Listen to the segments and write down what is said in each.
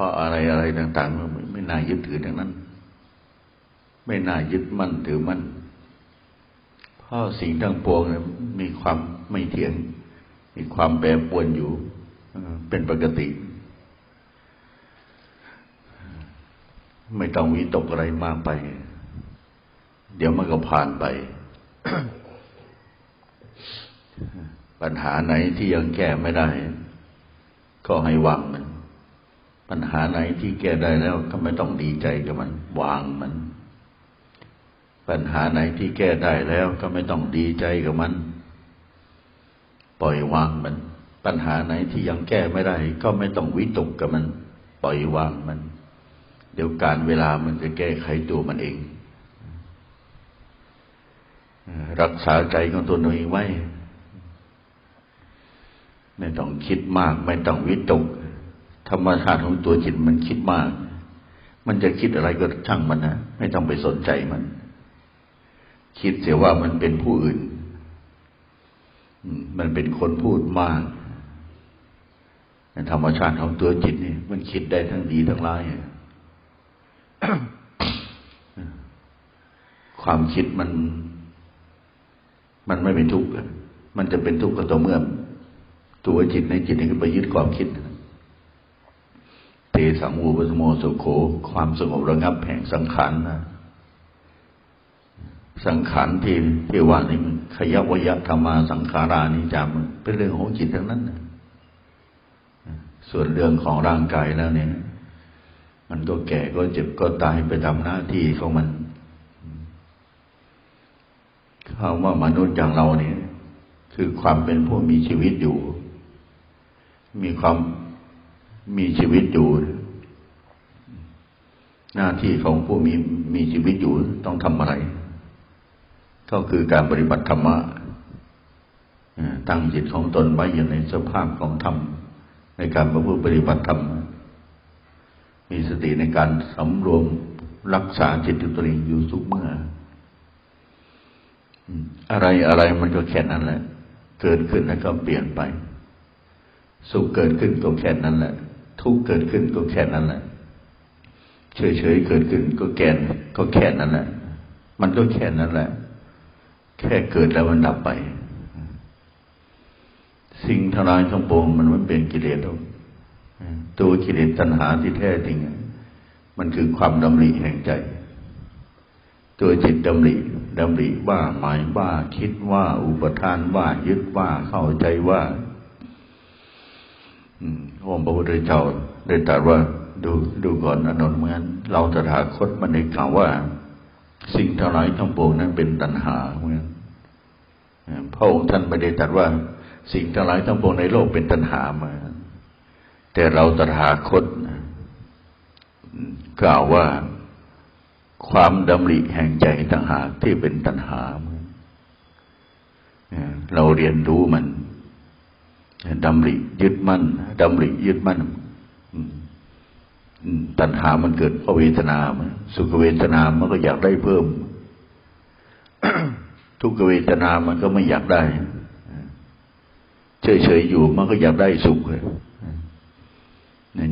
ราะอะไรอะไรต่างๆมันไม่น่ายึดถือทั้งนั้น ไม่น่ายึดมั่นถือมั่นเพราะสิ่งทั้งปวงเนี่ยมีความไม่เที่ยง มีความแปรปรวนอยู่เออเป็นปกติ ไม่ต้องวิตกอะไรมากไป เดี๋ยวมันก็ผ่านไป ปัญหาไหนที่ยังแก้ไม่ได้ ก็ให้วางมัน ปัญหาไหนที่แก้ได้แล้วก็ไม่ต้องดีใจกับมัน วางมัน ปัญหาไหนที่แก้ได้แล้วก็ไม่ต้องดีใจกับมัน ปล่อยวางมัน ปัญหาไหนที่ยังแก้ไม่ได้ ก็ไม่ต้องวิตกกับมัน ปล่อยวางมัน เดี๋ยวการเวลามันจะแก้ไขตัวมันเอง รักษาใจของตนเองไว้ ไม่ต้องคิดมาก ไม่ต้องวิตก ธรรมชาติของตัวจิตมันคิดมาก มันจะคิดอะไรก็ช่างมันนะ ไม่ต้องไปสนใจมัน คิดเสียว่ามันเป็นผู้อื่น มันเป็นคนพูดมากธรรมชาติของตัวจิตนี่มันคิดได้ทั้งดีทั้งร้ายความคิดมัน มันไม่เป็นทุกข์มันจะเป็นทุกข์ก็ต่อเมื่อ ตัวจิตในจิตนี่ก็ไปยึดความคิดเต สังวูปสโมสโข ความสงบระงับแห่งสังขารนะ สังขารที่ที่ว่านี่มันขยับวยะธรรมาสังขารานิจามันเป็นเรื่องของจิตทั้งนั้นนะส่วนเรื่องของร่างกายแล้วเนี่ย มันก็แก่ก็เจ็บก็ตายไปทำหน้าที่ของมันคำว่ามนุษย์อย่างเราเนี่ย คือความเป็นผู้มีชีวิตอยู่ มีความมีชีวิตอยู่ หน้าที่ของผู้มีมีชีวิตอยู่ต้องทำอะไร ก็คือการปฏิบัติธรรมะตั้งจิตของตนไว้อยู่ในสภาพของธรรม ในการประพฤติปฏิบัติธรรม มีสติในการสำรวมรักษาจิตตัวเองอยู่ทุกเมื่อ อะไรอะไรมันก็แค่นั้นแหละ เกิดขึ้นแล้วก็เปลี่ยนไป สุขเกิดขึ้นก็แค่นั้นแหละ ทุกเกิดขึ้นก็แค่นั้นแหละ เฉยเฉยเกิดขึ้นก็แก่นก็แค่นั้นแหละ มันก็แค่นั้นแหละ แค่เกิดแล้วมันดับไป สิ่งทั้งหลายทั้งปวงมันไม่เป็นกิเลสหรอกตัวกิเลสตัณหาที่แท้จริง มันคือความดำริแห่งใจ ตัวจิตดำริดำริว่าหมายว่าคิดว่า อุปทานว่ายึดว่าเข้าใจว่าองค์พระพุทธเจ้าได้ตรัสว่า ดูดูก่อนอนนท์เหมือนเราตถาคตมันได้กล่าวว่า สิ่งทั้งหลายทั้งปวงนั้นเป็นตัณหาเหมือนพระองค์ท่านไม่ได้ตรัสว่า สิ่งทั้งหลายทั้งปวงในโลกเป็นตัณหามาแต่เราตถาคตกล่าวว่าความดำริแห่งใจต่างหากที่เป็นตัณหาเราเรียนรู้มันดำริยึดมั่นดำริยึดมั่น ตัณหามันเกิดเพราะเวทนา สุขเวทนา มันก็อยากได้เพิ่ม ทุกเวทนา มันก็ไม่อยากได้ เฉยๆอยู่ มันก็อยากได้สุขเลย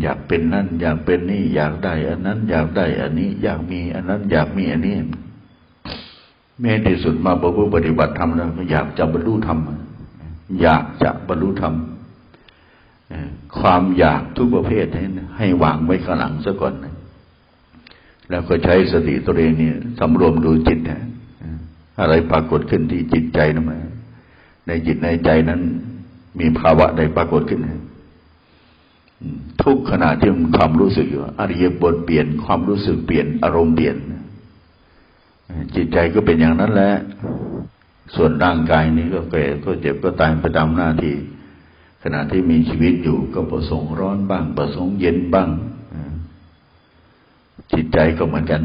อยากเป็นนั่น อยากเป็นนี่ อยากได้ อันนั้น อยากได้ อันนี้ อยากมี อันนั้น อยากมี อันนี้แม้ที่สุดมาประพฤติปฏิบัติธรรมแล้วก็อยากจะบรรลุธรรม อยากจะบรรลุธรรม ความอยากทุกประเภทให้วางไว้ข้างหลังซะก่อนแล้วก็ใช้สติตัวเองเนี่ยสำรวมดูจิตนะอะไรปรากฏขึ้นที่จิตใจนั่นมาในจิตในใจนั้น มีภาวะใดปรากฏขึ้นทุกขณะที่มันความรู้สึกอยู่อริยบทเปลี่ยนความรู้สึกเปลี่ยนอารมณ์เปลี่ยน จิตใจก็เป็นอย่างนั้นแหละส่วนร่างกายนี้ก็แก่ก็เจ็บก็ตายไปตามหน้าที่ ขณะที่มีชีวิตอยู่ก็ประสงค์ร้อนบ้าง ประสงค์เย็นบ้างจิตใจก็เหมือนกัน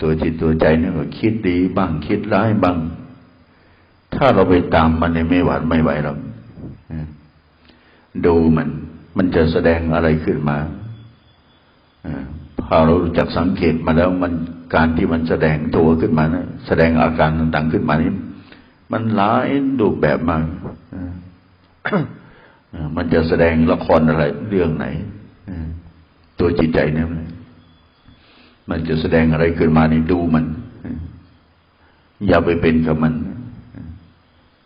ตัวจิตตัวใจนี่ก็คิดดีบ้าง คิดร้ายบ้าง ถ้าเราไปตามมันในไม่หวาดไม่ไหวหรอกดูมันมันจะแสดงอะไรขึ้นมาพอเรารู้จักสังเกตมาแล้วมันการที่มันแสดงตัวขึ้นมานะแสดงอาการต่างๆขึ้นมานี้มันหลายรูปแบบมาก มันจะแสดงละครอะไรเรื่องไหนตัวจิตใจเนี่ยมันจะแสดงอะไรขึ้นมานี่ดูมัน อย่าไปเป็นกับมัน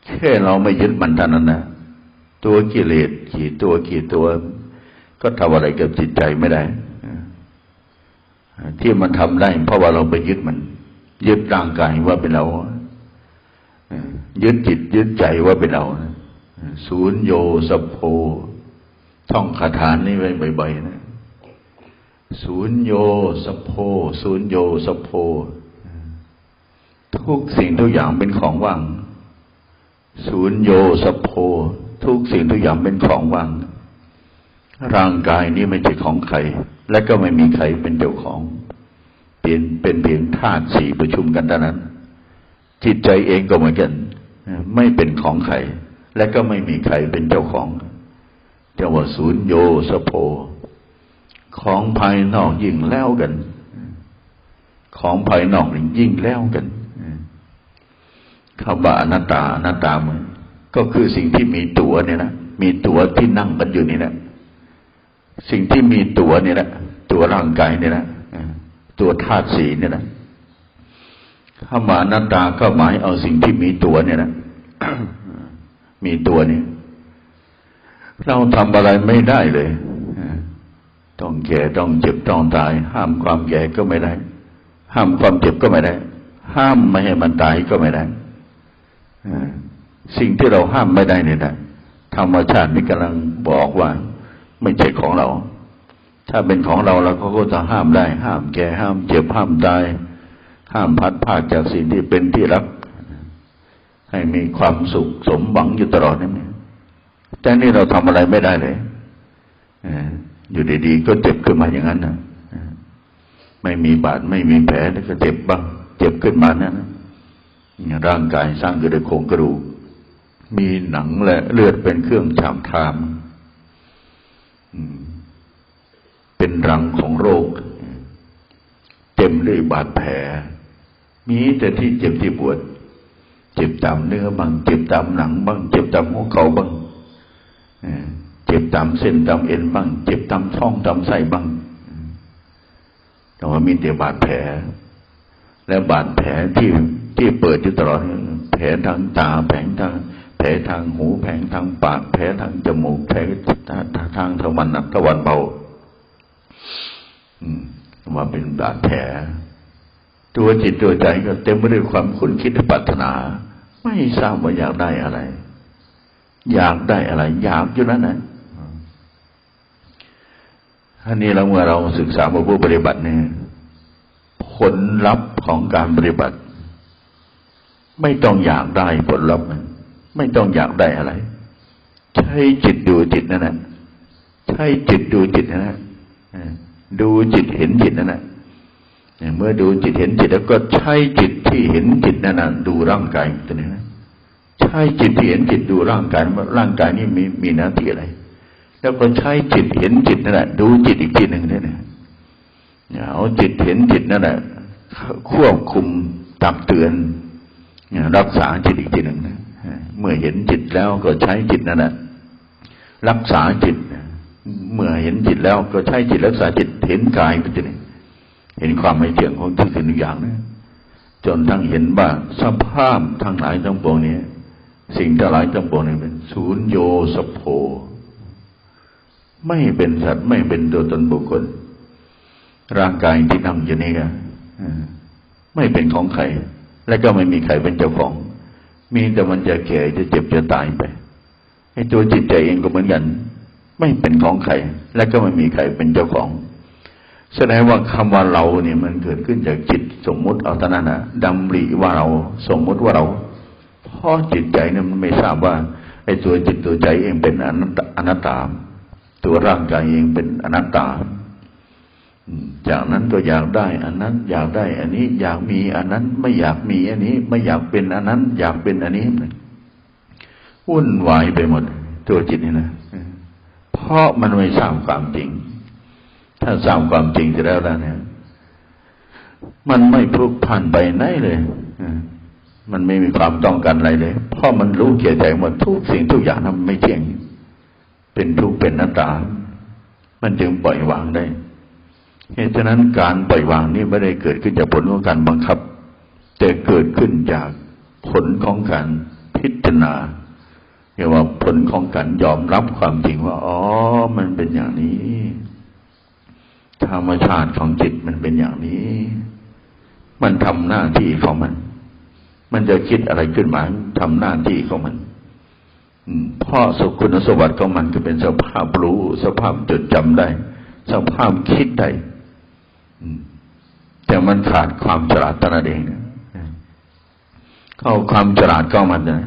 แค่เราไม่ยึดมันเท่านั้นนะตัวกิเลสกี่ตัวกี่ตัว ก็ทำอะไรกับจิตใจไม่ได้ที่มันทำได้ เพราะว่าเราไปยึดมัน ยึดร่างกายว่าเป็นเรายึดจิตยึดใจว่าเป็นเรา ศูนย์โยสโพท่องคาถานี้ไว้บ่อยๆนะศูนย์โยสโพศูนย์โยสโพทุกสิ่งทุกอย่างเป็นของว่างศูนย์โยสโพทุกสิ่งทุกอย่างเป็นของว่างร่างกายนี้ไม่ใช่ของใคร และก็ไม่มีใครเป็นเจ้าของเป็นเป็นเพียงธาตุสี่ประชุมกันเท่านั้น จิตใจเองก็เหมือนกัน ไม่เป็นของใคร และก็ไม่มีใครเป็นเจ้าของจะว่าศูนย์โยสโพ ของภายนอกยิ่งแล้วกัน ของภายนอกยิ่งแล้วกันคำว่าอนัตตาอนัตตามันก็คือสิ่งที่มีตัวเนี่ยนะมีตัวที่นั่งกันอยู่นี่นะสิ่งที่มีตัวเนี่ยนะตัวร่างกายเนี่ยนะตัวธาตุสีเนี่ยนะคำว่าอนัตตาก็หมายเอาสิ่งที่มีตัวเนี่ยนะ มีตัวนี่ยเราทำอะไรไม่ได้เลยต้องแก่ต้องเจ็บต้องตาย ห้ามความแก่ก็ไม่ได้ ห้ามความเจ็บก็ไม่ได้ ห้ามไม่ให้มันตายก็ไม่ได้สิ่งที่เราห้ามไม่ได้เนี่ยนะธรรมชาตินี่กำลังบอกว่า ไม่ใช่ของเรา ถ้าเป็นของเราเราก็จะห้ามได้ ห้ามแก่ห้ามเจ็บห้ามตาย ห้ามพัดพาจากสิ่งที่เป็นที่รัก ให้มีความสุขสมหวังอยู่ตลอดนี่แต่นี่เราทำอะไรไม่ได้เลยอยู่ดีๆก็เจ็บขึ้นมาอย่างนั้นนะไม่มีบาดไม่มีแผลแล้วก็เจ็บบ้าง เจ็บขึ้นมานะร่างกายสร้างขึ้นด้วยโครงกระดูกมีหนังและเลือดเป็นเครื่องฉาบทามเป็นรังของโรค เต็มด้วยบาดแผล มีแต่ที่เจ็บที่ปวด เจ็บตามเนื้อบ้างเจ็บตามหนังบ้างเจ็บตามหัวเข่าบ้างเจ็บตามเส้นตามเอ็นบ้าง เจ็บตามท้องตามไส้บ้างแต่ว่ามีแต่บาดแผล และบาดแผลที่ที่เปิดอยู่ตลอดแผลทางตาแผลทาง แผลทางหูแผลทางปากแผลทางจมูกแผลทางทวันหนักทวันเบาว่าเป็นบาดแผลตัวจิตตัวใจก็เต็มไปด้วยความคุ้นคิดและปรารถนา ไม่ทราบว่าอยากได้อะไร อยากได้อะไร อยากอยู่นั้นนะอันนี้เราเมื่อเราศึกษามาผู้ปฏิบัติเนี่ยผลลัพธ์ของการปฏิบัติ ไม่ต้องอยากได้ผลลัพธ์ไม่ต้องอยากได้อะไร ใช้จิตดูจิตนั่นแหละใช้จิตดูจิตนั่นแหละดูจิตเห็นจิตนั่นแหละ เมื่อดูจิตเห็นจิตแล้วก็ใช้จิตที่เห็นจิตนั่นนะดูร่างกายตัวนี้นะใช้จิตเห็นจิตดูร่างกายว่าร่างกายนี้มีมีหน้าที่อะไร แล้วก็ใช้จิตเห็นจิตนั่นแหละดูจิตอีกทีหนึ่งเนี่ยเอาจิตเห็นจิตนั่นแหละควบคุมตักเตือนรักษาจิตอีกทีหนึ่งเมื่อเห็นจิตแล้วก็ใช้จิตนั่นแหละรักษาจิต เมื่อเห็นจิตแล้วก็ใช้จิตรักษาจิตเห็นกายก็จะ เห็นความไม่เที่ยงของทุกสิ่งทุกอย่างนะจนทั้งเห็นว่าสภาพทั้งหลายทั้งปวงนี้ สิ่งทั้งหลายทั้งปวงนี้เป็นศูนย์โยสโพไม่เป็นสัตว์ไม่เป็นตัวตนบุคคล ร่างกายที่นั่งอยู่นี่ก็ไม่เป็นของใคร และก็ไม่มีใครเป็นเจ้าของ มีแต่มันจะแก่จะเจ็บจะตายไปไอ้ตัวจิตใจเองก็เหมือนกัน ไม่เป็นของใคร และก็ไม่มีใครเป็นเจ้าของ แสดงว่าคำว่าเราเนี่ยมันเกิดขึ้นจากจิตสมมุติเอาตนานะดำริว่าเราสมมุติว่าเราเพราะจิตใจเนี่ยมันไม่ทราบว่าไอ้ตัวจิตตัวใจเองเป็นอนัตอนัตตา ตัวร่างกายเองเป็นอนัตตาจากนั้นก็อยากได้ อันนั้น อยากได้ อันนี้ อยากมีอันนั้นไม่อยากมีอันนี้ ไม่อยากเป็นอันนั้น อยากเป็นอันนี้วุ่นวายไปหมด ตัวจิตนี่นะเพราะมันไม่ทราบความจริง ถ้าทราบความจริงจะแล้วแล้วเนี่ย มันไม่พลุกพันไปไหนเลยมันไม่มีความต้องการอะไรเลย เพราะมันรู้เกียใจหมดทุกสิ่งทุกอย่างนั้นไม่เที่ยง เป็นทุกเป็นน้าตา มันจึงปล่อยวางได้ เหตุฉะนั้นการปล่อยวางนี่ไม่ได้เกิดขึ้นจากผลของการบังคับ แต่เกิดขึ้นจากผลของการพิจารณาเรียกว่าผลของการยอมรับความจริงว่า อ๋อ มันเป็นอย่างนี้ ธรรมชาติของจิตมันเป็นอย่างนี้ มันทำหน้าที่ของมัน มันจะคิดอะไรขึ้นมาทำหน้าที่ของมันเพ่อสุคุณสมบัติของมันก็เป็นสภาพรู้ สภาพจดจำได้ สภาพคิดได้แต่มันขาดความฉลาดตนนเองนะเข้าความฉลาดก็มันนะ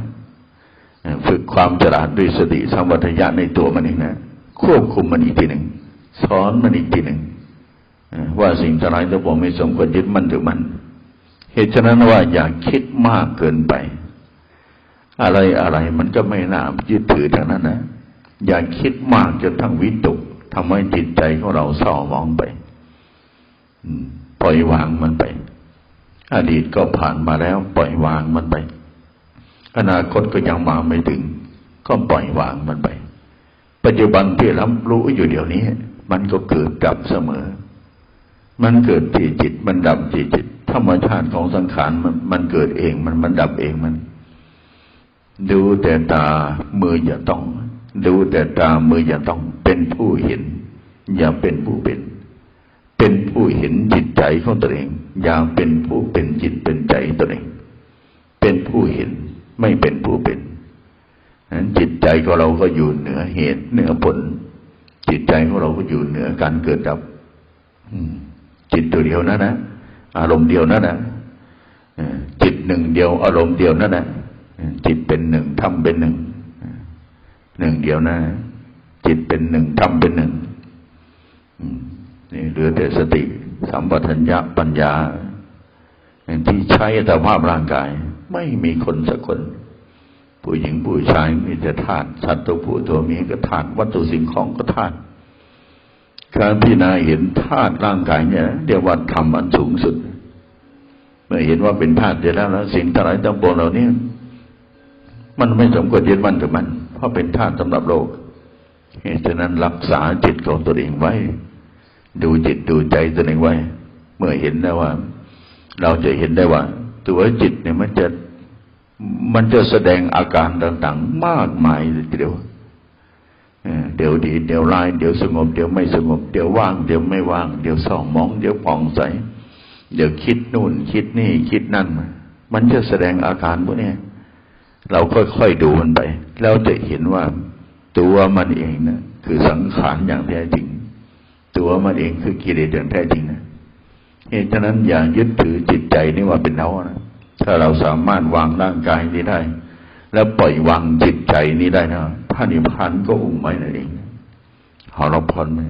ฝึกความฉลาดด้วยสติสัมปชัญญะในตัวมันเองนะควบคุมมันอีกทีหนึ่งสอนมันอีกทีหนึ่ง ว่าสิ่งทั้งหลายทั้งปวงไม่สมควรยึดมั่นถือมันเหตุฉะนั้นว่าอย่าคิดมากเกินไป อะไรอะไรมันก็ไม่น่ายึดถือทั้งนั้นนะอย่าคิดมากจนทั้งวิตกทำให้จิตใจของเราเศร้ามองไปปล่อยวางมันไป อดีตก็ผ่านมาแล้ว ปล่อยวางมันไป อนาคตก็ยังมาไม่ถึง ก็ปล่อยวางมันไป ปัจจุบันที่รับรู้อยู่เดี๋ยวนี้ มันก็เกิดดับเสมอ มันเกิดที่จิต มันดับที่จิต ธรรมชาติของสังขารมันมันเกิดเอง มันมันดับเองมัน ดูแต่ตามืออย่าต้อง ดูแต่ตามืออย่าต้อง เป็นผู้เห็น อย่าเป็นผู้เป็น เป็นผู้เห็นจิตใจของตัวเอง อย่าเป็นผู้เป็นจิตเป็นใจตัวเอง เป็นผู้เห็นไม่เป็นผู้เป็นนั้นจิตใจของเราก็อยู่เหนือเหตุเหนือผล จิตใจของเราก็อยู่เหนือการเกิดดับ อืม จิตตัวเดียวนั่นนะอารมณ์เดียวนั่นนะจิตหนึ่งเดียว อารมณ์เดียวนั่นนะจิตเป็นหนึ่งทำเป็นหนึ่งหนึ่งเดียวนะจิตเป็นหนึ่งทำเป็นหนึ่งนี่เหลือแต่สติสัมปชัญญะปัญญาที่ใช้แต่ภาพร่างกาย ไม่มีคนสักคน ผู้หญิงผู้ชายมีแต่ธาตุสัตว์ตัวผู้ตัวเมียก็ธาตุวัตถุสิ่งของก็ธาตุ การพิจารณาเห็นธาตุร่างกายเนี่ยเรียกว่าธรรมอันสูงสุด เมื่อเห็นว่าเป็นธาตุเดียวแล้วแล้วสิ่งทั้งหลายทั้งปวงเหล่านี้มันไม่สมควรยึดมั่นถือมันเพราะเป็นธาตุสำหรับโลกเหตุฉะนั้นรักษาจิตของตัวเองไว้ ดูจิตดูใจตัวเองไว้ เมื่อเห็นได้ว่า เราจะเห็นได้ว่า ตัวจิตเนี่ยมันจะมันจะแสดงอาการต่าง ๆ มากมายเลยทีเดียว เดี๋ยวดี เดี๋ยวร้าย เดี๋ยวสงบ เดี๋ยวไม่สงบ เดี๋ยวว่าง เดี๋ยวไม่ว่าง เดี๋ยวเศร้ามอง เดี๋ยวผ่องใส เดี๋ยวคิดนู่น คิดนี่ คิดนั่น มันจะแสดงอาการพวกนี้เราค่อยๆดูมันไป แล้วจะเห็นว่าตัวมันเองนะคือสังขารอย่างแท้จริง ตัวมันเองคือกิเลสอย่างแท้จริงนะเหตุฉะนั้นอย่ายึดถือจิตใจนี่ว่าเป็นเรานะถ้าเราสามารถวางร่างกายนี้ได้ แล้วปล่อยวางจิตใจนี้ได้นะ นิพพานก็องค์ไว้นั่นเองขอรับพรไหม